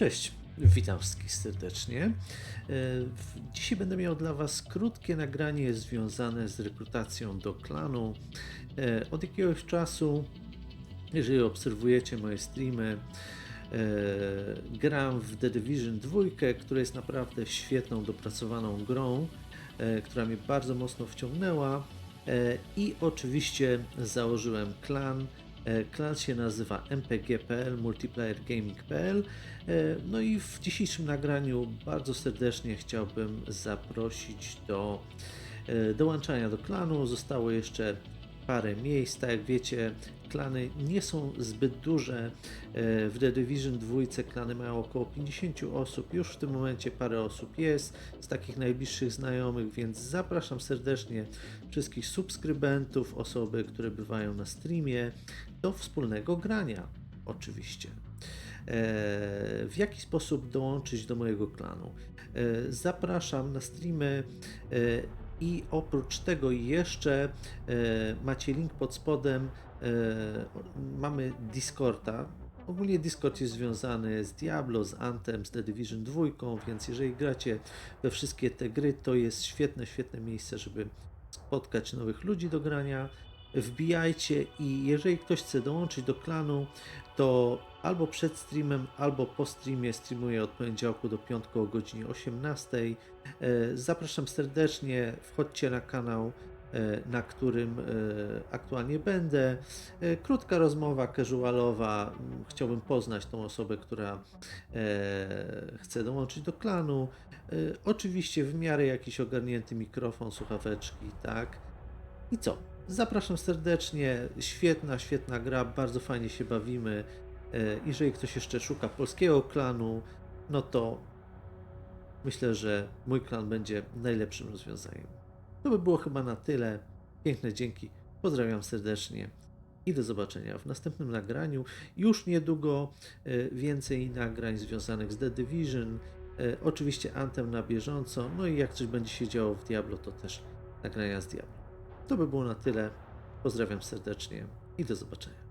Cześć, witam wszystkich serdecznie. E, Dzisiaj będę miał dla Was krótkie nagranie związane z rekrutacją do klanu. E, Od jakiegoś czasu, jeżeli obserwujecie moje streamy, e, gram w The Division 2, która jest naprawdę świetną, dopracowaną grą, która mnie bardzo mocno wciągnęła. I oczywiście założyłem klan. E, Klan się nazywa MPG.pl, Multiplayer Gaming.pl. E, No i w dzisiejszym nagraniu bardzo serdecznie chciałbym zaprosić do e, dołączania do klanu. Zostało jeszcze parę miejsc. Tak jak wiecie, klany nie są zbyt duże. E, W The Division 2 klany mają około 50 osób. Już w tym momencie parę osób jest z takich najbliższych znajomych, więc zapraszam serdecznie wszystkich subskrybentów, osoby, które bywają na streamie do wspólnego grania. Oczywiście. E, W jaki sposób dołączyć do mojego klanu? E, Zapraszam na streamy i oprócz tego jeszcze e, macie link pod spodem. e, Mamy Discorda. Ogólnie Discord jest związany z Diablo, z Anthem, z The Division 2, więc jeżeli gracie we wszystkie te gry, to jest świetne, świetne miejsce, żeby spotkać nowych ludzi do grania. Wbijajcie i jeżeli ktoś chce dołączyć do klanu, to albo przed streamem, albo po streamie streamuję od poniedziałku do piątku o godzinie 18. E, Zapraszam serdecznie, wchodźcie na kanał, e, na którym e, aktualnie będę. Krótka rozmowa, casualowa. Chciałbym poznać tą osobę, która chce dołączyć do klanu. Oczywiście w miarę jakiś ogarnięty mikrofon, słuchaweczki, tak. I co? Zapraszam serdecznie. Świetna, świetna gra, bardzo fajnie się bawimy. E, Jeżeli ktoś jeszcze szuka polskiego klanu, no to myślę, że mój klan będzie najlepszym rozwiązaniem. To by było chyba na tyle. Piękne dzięki. Pozdrawiam serdecznie i do zobaczenia w następnym nagraniu. Już niedługo e, więcej nagrań związanych z The Division. E, Oczywiście Anthem na bieżąco. No i jak coś będzie się działo w Diablo, to też nagrania z Diablo. To by było na tyle. Pozdrawiam serdecznie i do zobaczenia.